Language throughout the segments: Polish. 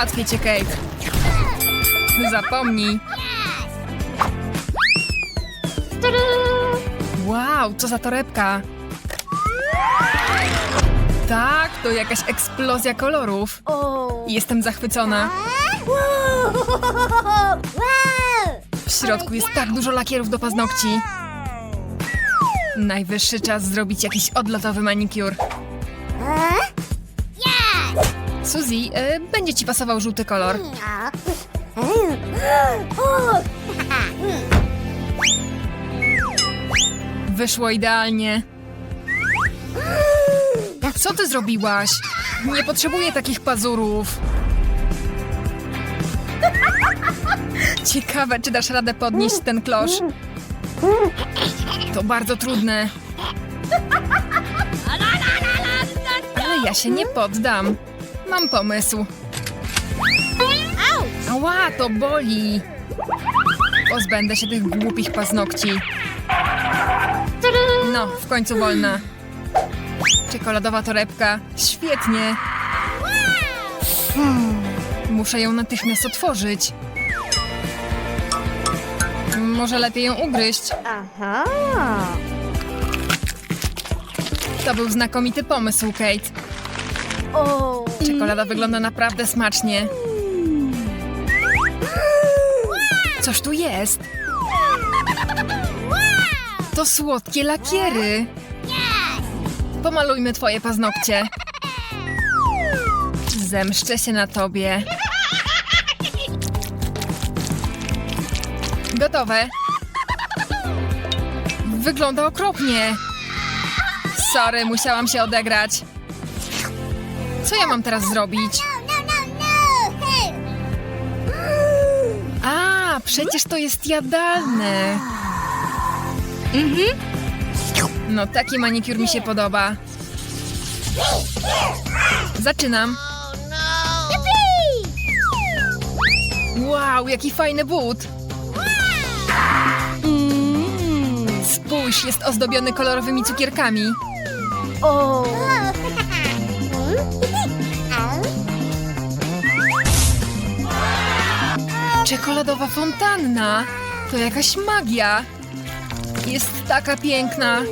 Załatwię cię, Kate. Zapomnij. Wow, co za torebka. Tak, to jakaś eksplozja kolorów. Jestem zachwycona. W środku jest tak dużo lakierów do paznokci. Najwyższy czas zrobić jakiś odlotowy manikur. Suzy, y, będzie ci pasował żółty kolor. Wyszło idealnie. Co ty zrobiłaś? Nie potrzebuję takich pazurów. Ciekawe, czy dasz radę podnieść ten klosz. To bardzo trudne. Ale ja się nie poddam. Mam pomysł. Ała, to boli. Pozbędę się tych głupich paznokci. No, w końcu wolna. Czekoladowa torebka. Świetnie. Muszę ją natychmiast otworzyć. Może lepiej ją ugryźć. Aha. To był znakomity pomysł, Kate. O. Czekolada wygląda naprawdę smacznie. Coś tu jest. To słodkie lakiery. Pomalujmy twoje paznokcie. Zemszczę się na tobie. Gotowe. Wygląda okropnie. Sorry, musiałam się odegrać. Co ja mam teraz zrobić? No, no, no. Hey. A, przecież to jest jadalne. Mhm. No, taki manikur mi się podoba. Zaczynam. Wow, jaki fajny but. Spójrz, jest ozdobiony kolorowymi cukierkami. O. Czekoladowa fontanna. To jakaś magia. Jest taka piękna.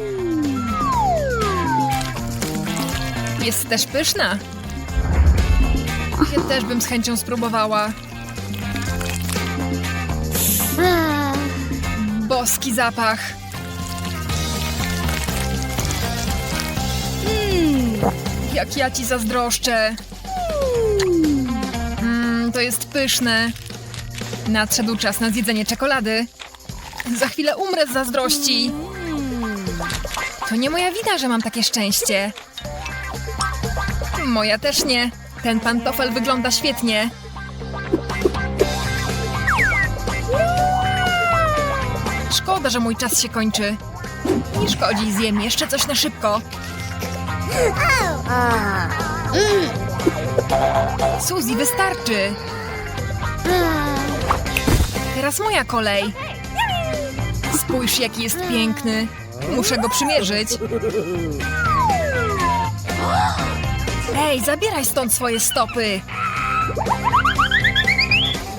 Jest też pyszna. Ja też bym z chęcią spróbowała. Boski zapach. Jak ja ci zazdroszczę. Mm, to jest pyszne. Nadszedł czas na zjedzenie czekolady. Za chwilę umrę z zazdrości. To nie moja wina, że mam takie szczęście. Moja też nie. Ten pantofel wygląda świetnie. Szkoda, że mój czas się kończy. Nie szkodzi, zjem jeszcze coś na szybko. Suzy, wystarczy. Teraz moja kolej. Spójrz, jaki jest piękny. Muszę go przymierzyć. Ej, zabieraj stąd swoje stopy.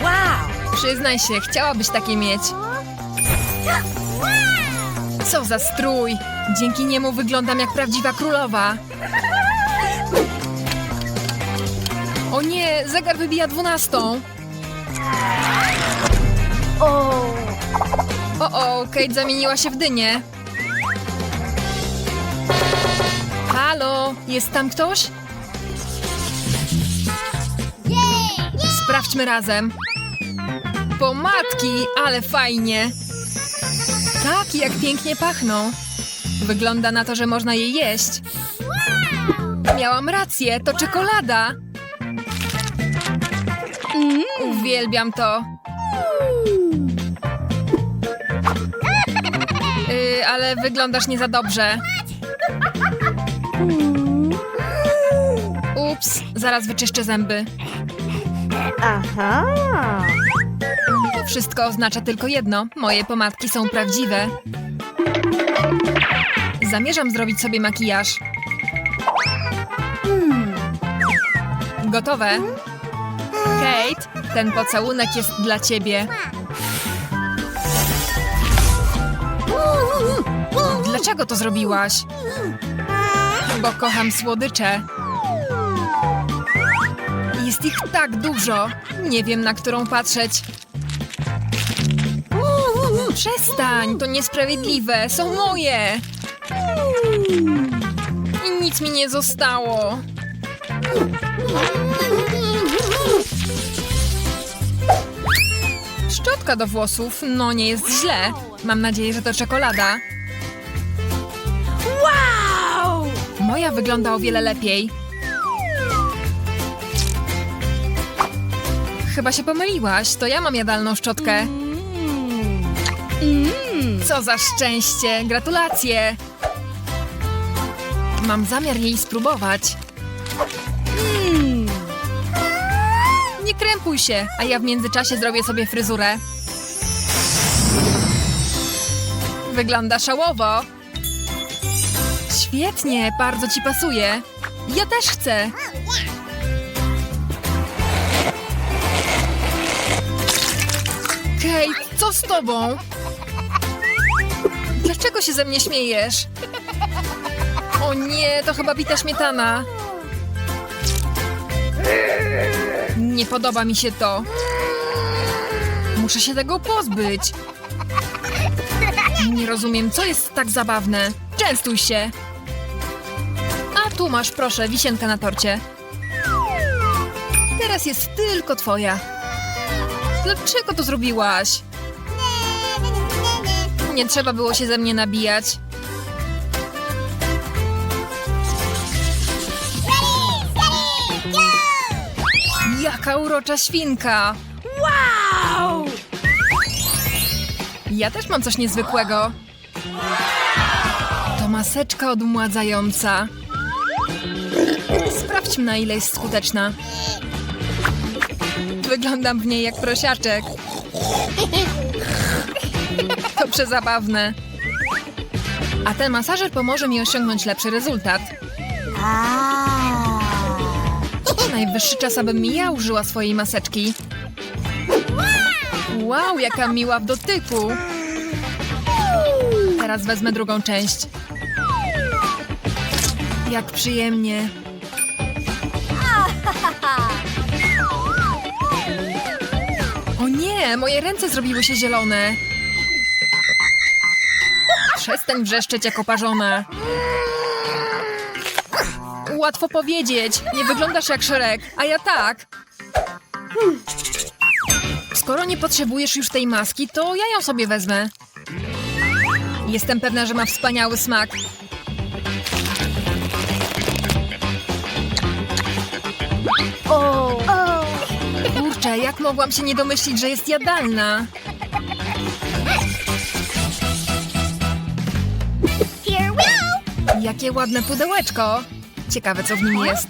Wow. Przyznaj się, chciałabyś takie mieć. Co za strój. Dzięki niemu wyglądam jak prawdziwa królowa. O nie, zegar wybija dwunastą. O. O, Kate zamieniła się w dynię. Halo, jest tam ktoś? Sprawdźmy razem. Pomadki, ale fajnie. Tak, jak pięknie pachną. Wygląda na to, że można je jeść. Miałam rację, to czekolada. Uwielbiam to. Ale wyglądasz nie za dobrze. Ups, zaraz wyczyszczę zęby. Aha. To wszystko oznacza tylko jedno. Moje pomadki są prawdziwe. Zamierzam zrobić sobie makijaż. Gotowe? Kate, ten pocałunek jest dla ciebie. Dlaczego to zrobiłaś? Bo kocham słodycze. Jest ich tak dużo. Nie wiem, na którą patrzeć. Przestań, to niesprawiedliwe. Są moje. I nic mi nie zostało. Szczotka do włosów, no nie jest źle. Mam nadzieję, że to czekolada. Wow! Moja wygląda o wiele lepiej. Chyba się pomyliłaś, to ja mam jadalną szczotkę. Mm. Co za szczęście! Gratulacje! Mam zamiar jej spróbować. Krępuj się, a ja w międzyczasie zrobię sobie fryzurę. Wygląda szałowo. Świetnie, bardzo ci pasuje. Ja też chcę. Kate, co z tobą? Dlaczego się ze mnie śmiejesz? O nie, to chyba bita śmietana. Nie podoba mi się to. Muszę się tego pozbyć. Nie rozumiem, co jest tak zabawne. Częstuj się. A tu masz, proszę, wisienka na torcie. Teraz jest tylko twoja. Dlaczego to zrobiłaś? Nie trzeba było się ze mnie nabijać. Jaka urocza świnka! Wow! Ja też mam coś niezwykłego. To maseczka odmładzająca. Sprawdźmy, na ile jest skuteczna. Wyglądam w niej jak prosiaczek. To przezabawne. A ten masażer pomoże mi osiągnąć lepszy rezultat. Najwyższy czas, abym ja użyła swojej maseczki. Wow, jaka miła w dotyku. Teraz wezmę drugą część. Jak przyjemnie. O nie, moje ręce zrobiły się zielone. Przestań wrzeszczeć jak oparzona. Łatwo powiedzieć. Nie wyglądasz jak szereg, a ja tak. Skoro nie potrzebujesz już tej maski, to ja ją sobie wezmę. Jestem pewna, że ma wspaniały smak. O! Kurczę, jak mogłam się nie domyślić, że jest jadalna? Jakie ładne pudełeczko. Ciekawe, co w nim jest.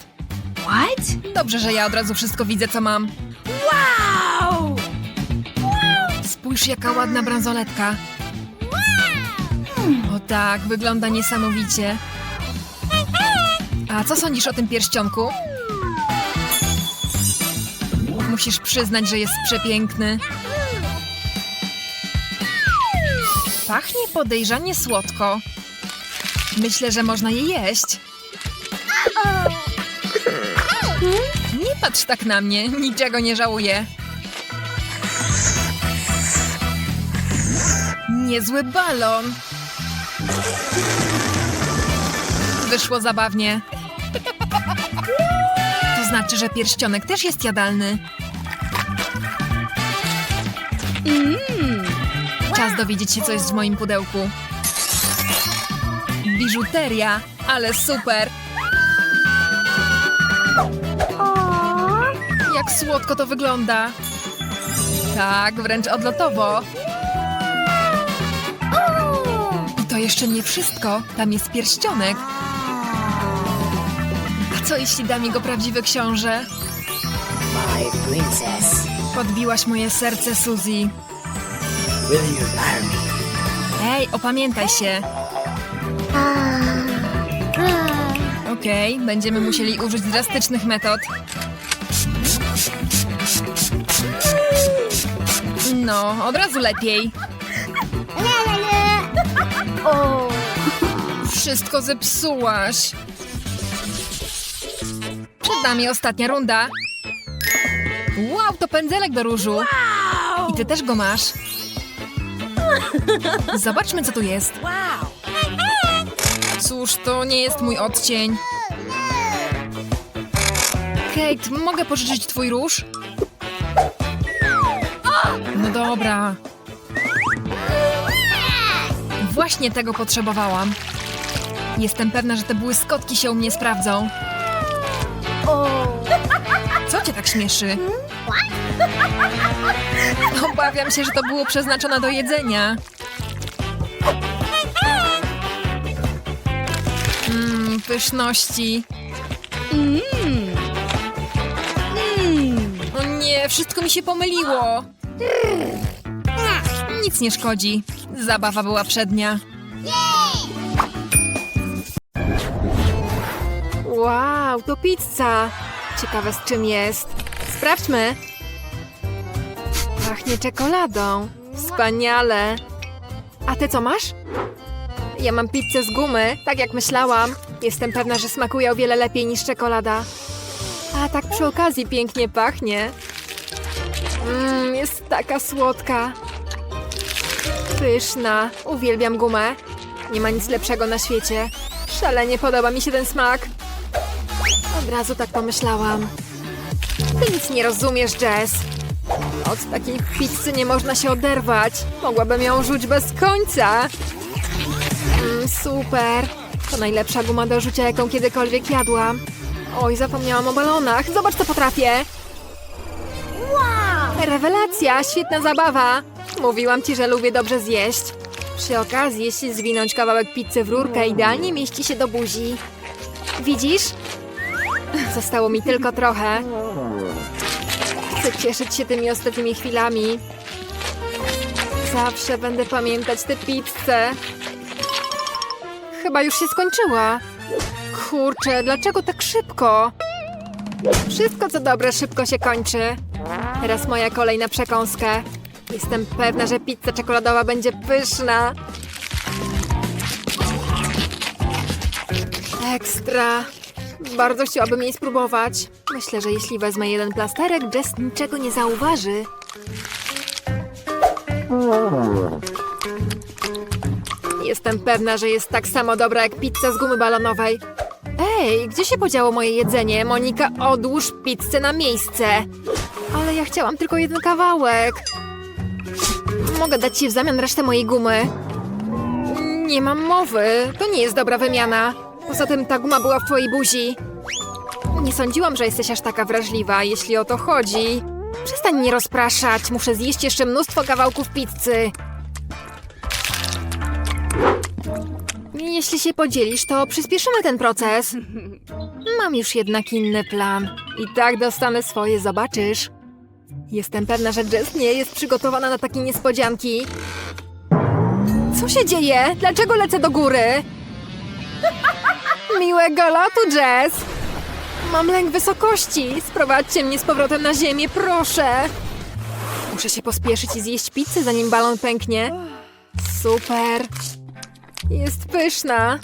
What? Dobrze, że ja od razu wszystko widzę, co mam. Wow! Spójrz, jaka ładna bransoletka. O tak, wygląda niesamowicie. A co sądzisz o tym pierścionku? Musisz przyznać, że jest przepiękny. Pachnie podejrzanie słodko. Myślę, że można je jeść. Nie patrz tak na mnie, niczego nie żałuję. Niezły balon. Wyszło zabawnie. To znaczy, że pierścionek też jest jadalny. Mm. Czas dowiedzieć się, co jest w moim pudełku. Biżuteria, ale super. Jak słodko to wygląda. Tak, wręcz odlotowo. I to jeszcze nie wszystko. Tam jest pierścionek. A co jeśli da mi go prawdziwy książę? My princess, Podbiłaś moje serce, Suzy. will you marry me? Ej, opamiętaj się. Okej, będziemy musieli użyć drastycznych metod. No, od razu lepiej. Oh. Wszystko zepsułaś. Przed nami ostatnia runda. Wow, to pędzelek do różu. I ty też go masz. Zobaczmy, co tu jest. Cóż, to nie jest mój odcień. Kate, mogę pożyczyć twój róż? No dobra. Właśnie tego potrzebowałam. Jestem pewna, że te błyskotki się u mnie sprawdzą. Co cię tak śmieszy? Obawiam się, że to było przeznaczone do jedzenia. Mmm, pyszności. Mm. Mm. O nie, wszystko mi się pomyliło. Nic nie szkodzi. Zabawa była przednia. Wow, to pizza. Ciekawe z czym jest. Sprawdźmy. Pachnie czekoladą. Wspaniale. A ty co masz? Ja mam pizzę z gumy, tak jak myślałam. Jestem pewna, że smakuje o wiele lepiej niż czekolada. A tak przy okazji pięknie pachnie. Mmm, jest taka słodka. Pyszna. Uwielbiam gumę. Nie ma nic lepszego na świecie. Szalenie podoba mi się ten smak. Od razu tak pomyślałam. Ty nic nie rozumiesz, Jess. Od takiej pizzy nie można się oderwać. Mogłabym ją rzuć bez końca. Mm, super. To najlepsza guma do rzucia, jaką kiedykolwiek jadłam. Oj, zapomniałam o balonach. Zobacz, co potrafię. Rewelacja, świetna zabawa. Mówiłam ci, że lubię dobrze zjeść. Przy okazji, jeśli zwinąć kawałek pizzy w rurkę, idealnie mieści się do buzi. Widzisz? Zostało mi tylko trochę. Chcę cieszyć się tymi ostatnimi chwilami. Zawsze będę pamiętać tę pizzę. Chyba już się skończyła. Kurczę, dlaczego tak szybko? Wszystko co dobre szybko się kończy. Teraz moja kolej na przekąskę. Jestem pewna, że pizza czekoladowa będzie pyszna. Ekstra. Bardzo chciałabym jej spróbować. Myślę, że jeśli wezmę jeden plasterek, Jess niczego nie zauważy. Jestem pewna, że jest tak samo dobra jak pizza z gumy balonowej. Ej, gdzie się podziało moje jedzenie? Monika, odłóż pizzę na miejsce. Ale ja chciałam tylko jeden kawałek. Mogę dać ci w zamian resztę mojej gumy. Nie mam mowy. To nie jest dobra wymiana. Poza tym ta guma była w twojej buzi. Nie sądziłam, że jesteś aż taka wrażliwa, jeśli o to chodzi. Przestań mnie rozpraszać. Muszę zjeść jeszcze mnóstwo kawałków pizzy. Jeśli się podzielisz, to przyspieszymy ten proces. Mam już jednak inny plan. I tak dostanę swoje, zobaczysz. Jestem pewna, że Jess nie jest przygotowana na takie niespodzianki. Co się dzieje? Dlaczego lecę do góry? Miłego lotu, Jess! Mam lęk wysokości. Sprowadźcie mnie z powrotem na ziemię, proszę. Muszę się pospieszyć i zjeść pizzę, zanim balon pęknie. Super. Jest pyszna.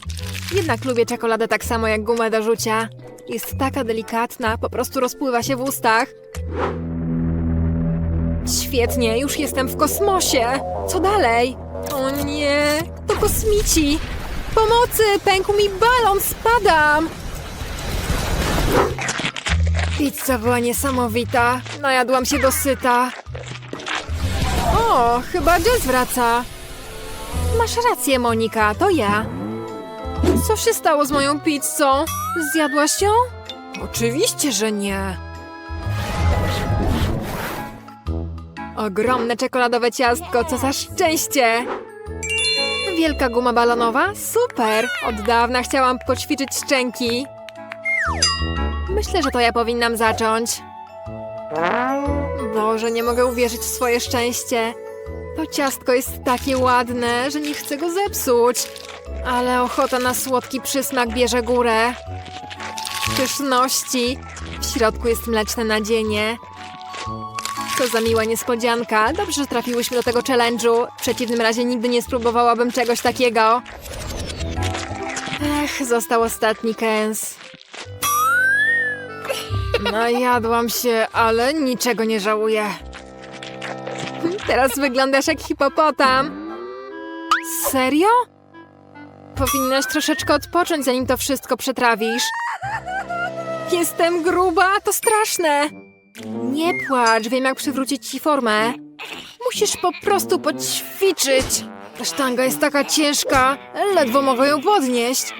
Jednak lubię czekoladę tak samo jak gumę do rzucia. Jest taka delikatna, po prostu rozpływa się w ustach. Świetnie, już jestem w kosmosie. Co dalej? O nie, to kosmici. Pomocy, pękł mi balon, spadam. Pizza była niesamowita. Najadłam się dosyta. O, chyba Jess wraca. Masz rację, Monika, to ja. Co się stało z moją pizzą? Zjadłaś ją? Oczywiście, że nie. Ogromne czekoladowe ciastko, co za szczęście! Wielka guma balonowa? Super! Od dawna chciałam poćwiczyć szczęki. Myślę, że to ja powinnam zacząć. Boże, nie mogę uwierzyć w swoje szczęście. To ciastko jest takie ładne, że nie chcę go zepsuć. Ale ochota na słodki przysmak bierze górę. Pyszności. W środku jest mleczne nadzienie. Co za miła niespodzianka. Dobrze, że trafiłyśmy do tego challenge'u. W przeciwnym razie nigdy nie spróbowałabym czegoś takiego. Ech, został ostatni kęs. Najadłam się, ale niczego nie żałuję. Teraz wyglądasz jak hipopotam. Serio? Powinnaś troszeczkę odpocząć, zanim to wszystko przetrawisz. Jestem gruba, to straszne. Nie płacz, wiem jak przywrócić ci formę. Musisz po prostu poćwiczyć. Ta sztanga jest taka ciężka, ledwo mogę ją podnieść.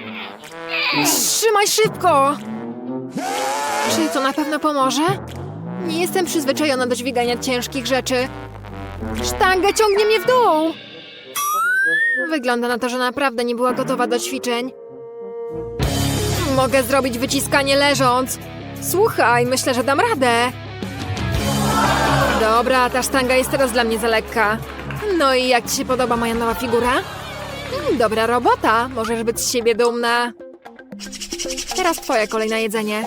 Trzymaj szybko! Czy to na pewno pomoże? Nie jestem przyzwyczajona do dźwigania ciężkich rzeczy. Sztanga ciągnie mnie w dół! Wygląda na to, że naprawdę nie była gotowa do ćwiczeń. Mogę zrobić wyciskanie leżąc. Słuchaj, myślę, że dam radę. Dobra, ta sztanga jest teraz dla mnie za lekka. No i jak ci się podoba moja nowa figura? Mm, Dobra robota, możesz być z siebie dumna. Teraz twoje kolej na jedzenie.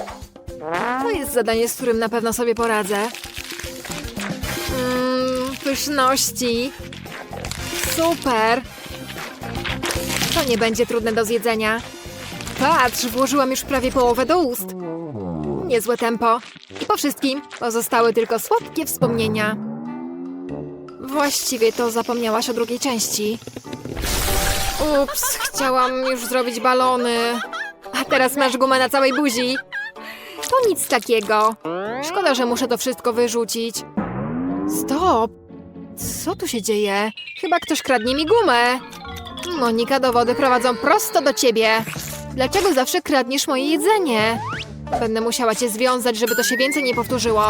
To jest zadanie, z którym na pewno sobie poradzę. Mmm, pyszności. Super. To nie będzie trudne do zjedzenia. Patrz, włożyłam już prawie połowę do ust. Niezłe tempo. I po wszystkim pozostały tylko słodkie wspomnienia. Właściwie to zapomniałaś o drugiej części. Ups, chciałam już zrobić balony. A teraz masz gumę na całej buzi. To nic takiego. Szkoda, że muszę to wszystko wyrzucić. Stop! Co tu się dzieje? Chyba ktoś kradnie mi gumę. Monika, dowody prowadzą prosto do ciebie. Dlaczego zawsze kradniesz moje jedzenie? Będę musiała cię związać, żeby to się więcej nie powtórzyło.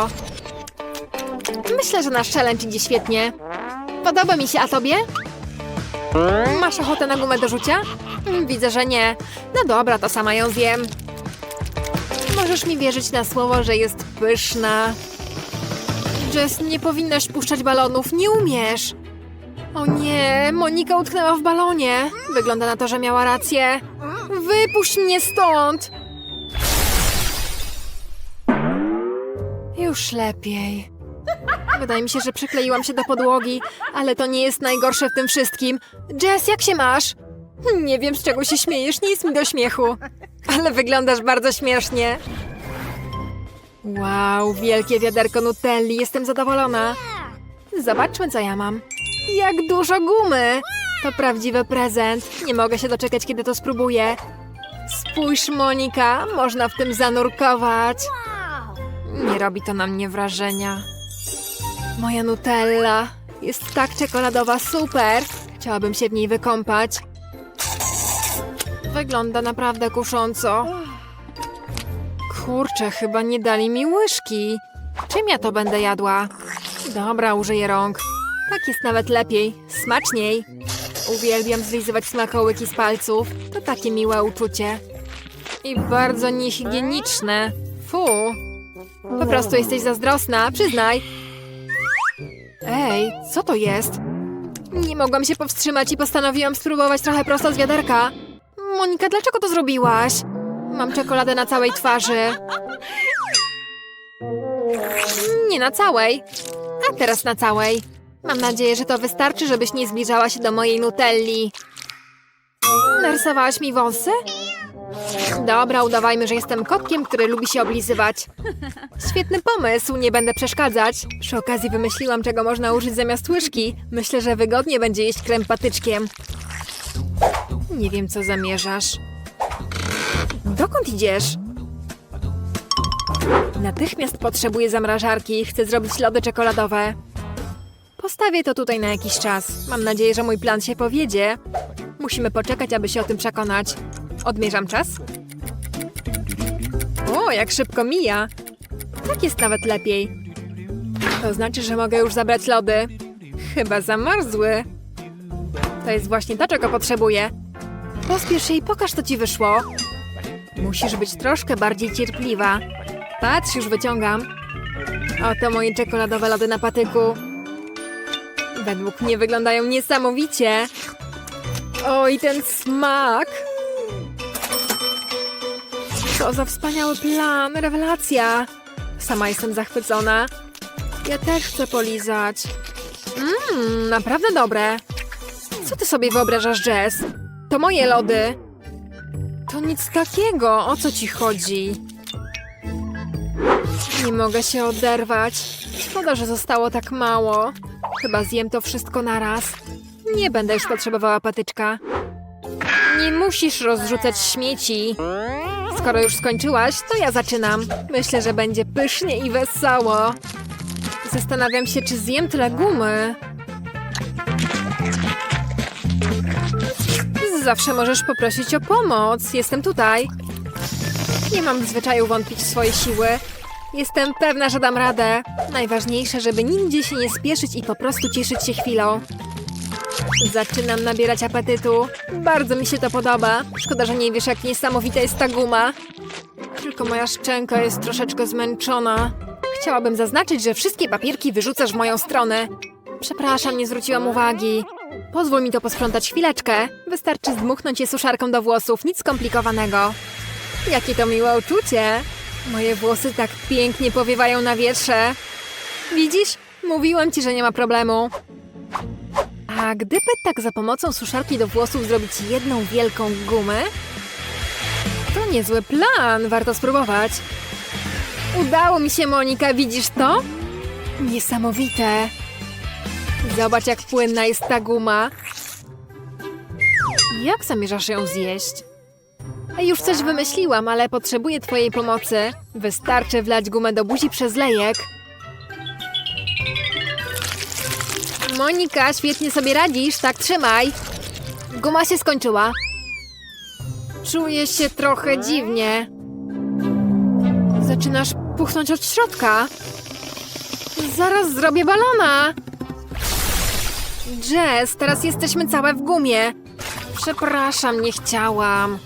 Myślę, że nasz challenge idzie świetnie. Podoba mi się, a tobie? Masz ochotę na gumę do rzucia? Mm, Widzę, że nie. No dobra, to sama ją zjem. Możesz mi wierzyć na słowo, że jest pyszna. Jess, nie powinnaś puszczać balonów, nie umiesz. O nie, Monika utknęła w balonie. Wygląda na to, że miała rację. Wypuść mnie stąd! Już lepiej. Wydaje mi się, że przykleiłam się do podłogi, ale to nie jest najgorsze w tym wszystkim. Jess, jak się masz? Nie wiem, z czego się śmiejesz, nie jest mi do śmiechu. Ale wyglądasz bardzo śmiesznie. Wow, wielkie wiaderko Nutelli, jestem zadowolona. Zobaczmy, co ja mam. Jak dużo gumy! To prawdziwy prezent. Nie mogę się doczekać, kiedy to spróbuję. Spójrz, Monika, można w tym zanurkować. Nie robi to na mnie wrażenia. Moja Nutella jest tak czekoladowa, super! Chciałabym się w niej wykąpać. Wygląda naprawdę kusząco. Kurczę, chyba nie dali mi łyżki. Czym ja to będę jadła? Dobra, użyję rąk. Tak jest nawet lepiej, smaczniej. Uwielbiam zlizywać smakołyki z palców. To takie miłe uczucie. I bardzo niehigieniczne. Fu. Po prostu jesteś zazdrosna, przyznaj. Ej, co to jest? Nie mogłam się powstrzymać i postanowiłam spróbować trochę prosto z wiaderka. Monika, dlaczego to zrobiłaś? Mam czekoladę na całej twarzy. Nie na całej. A teraz na całej. Mam nadzieję, że to wystarczy, żebyś nie zbliżała się do mojej nutelli. Narysowałaś mi wąsy? Dobra, udawajmy, że jestem kotkiem, który lubi się oblizywać. Świetny pomysł, nie będę przeszkadzać. Przy okazji wymyśliłam, czego można użyć zamiast łyżki. Myślę, że wygodnie będzie jeść krem patyczkiem. Nie wiem, co zamierzasz. Dokąd idziesz? Natychmiast potrzebuję zamrażarki. Chcę zrobić lody czekoladowe. Postawię to tutaj na jakiś czas. Mam nadzieję, że mój plan się powiedzie. Musimy poczekać, aby się o tym przekonać. Odmierzam czas. O, jak szybko mija. Tak jest nawet lepiej. To znaczy, że mogę już zabrać lody. Chyba zamarzły. To jest właśnie to, czego potrzebuję. Pospiesz się i pokaż, co ci wyszło. Musisz być troszkę bardziej cierpliwa. Patrz, już wyciągam. Oto moje czekoladowe lody na patyku. Według mnie wyglądają niesamowicie. Oj, ten smak! Co za wspaniały plan, rewelacja. Sama jestem zachwycona. Ja też chcę polizać. Mmm, naprawdę dobre. Co ty sobie wyobrażasz, Jess? To moje lody. To nic takiego, o co ci chodzi? Nie mogę się oderwać. Szkoda, że zostało tak mało. Chyba zjem to wszystko naraz. Nie będę już potrzebowała patyczka. Nie musisz rozrzucać śmieci. Skoro już skończyłaś, to ja zaczynam. Myślę, że będzie pysznie i wesoło. Zastanawiam się, czy zjem tyle gumy. Zawsze możesz poprosić o pomoc. Jestem tutaj. Nie mam zwyczaju wątpić w swoje siły. Jestem pewna, że dam radę. Najważniejsze, żeby nigdzie się nie spieszyć i po prostu cieszyć się chwilą. Zaczynam nabierać apetytu. Bardzo mi się to podoba. Szkoda, że nie wiesz, jak niesamowita jest ta guma. Tylko moja szczęka jest troszeczkę zmęczona. Chciałabym zaznaczyć, że wszystkie papierki wyrzucasz w moją stronę. Przepraszam, nie zwróciłam uwagi. Pozwól mi to posprzątać chwileczkę. Wystarczy zdmuchnąć je suszarką do włosów, nic skomplikowanego. Jakie to miłe uczucie. Moje włosy tak pięknie powiewają na wietrze. Widzisz? Mówiłam ci, że nie ma problemu. A gdyby tak za pomocą suszarki do włosów zrobić jedną wielką gumę? To niezły plan, warto spróbować. Udało mi się, Monika, widzisz to? Niesamowite. Zobacz, jak płynna jest ta guma. Jak zamierzasz ją zjeść? Już coś wymyśliłam, ale potrzebuję twojej pomocy. Wystarczy wlać gumę do buzi przez lejek. Monika, świetnie sobie radzisz, tak trzymaj. Guma się skończyła. Czuję się trochę dziwnie. Zaczynasz puchnąć od środka. Zaraz zrobię balona. Jess, teraz jesteśmy całe w gumie. Przepraszam, nie chciałam.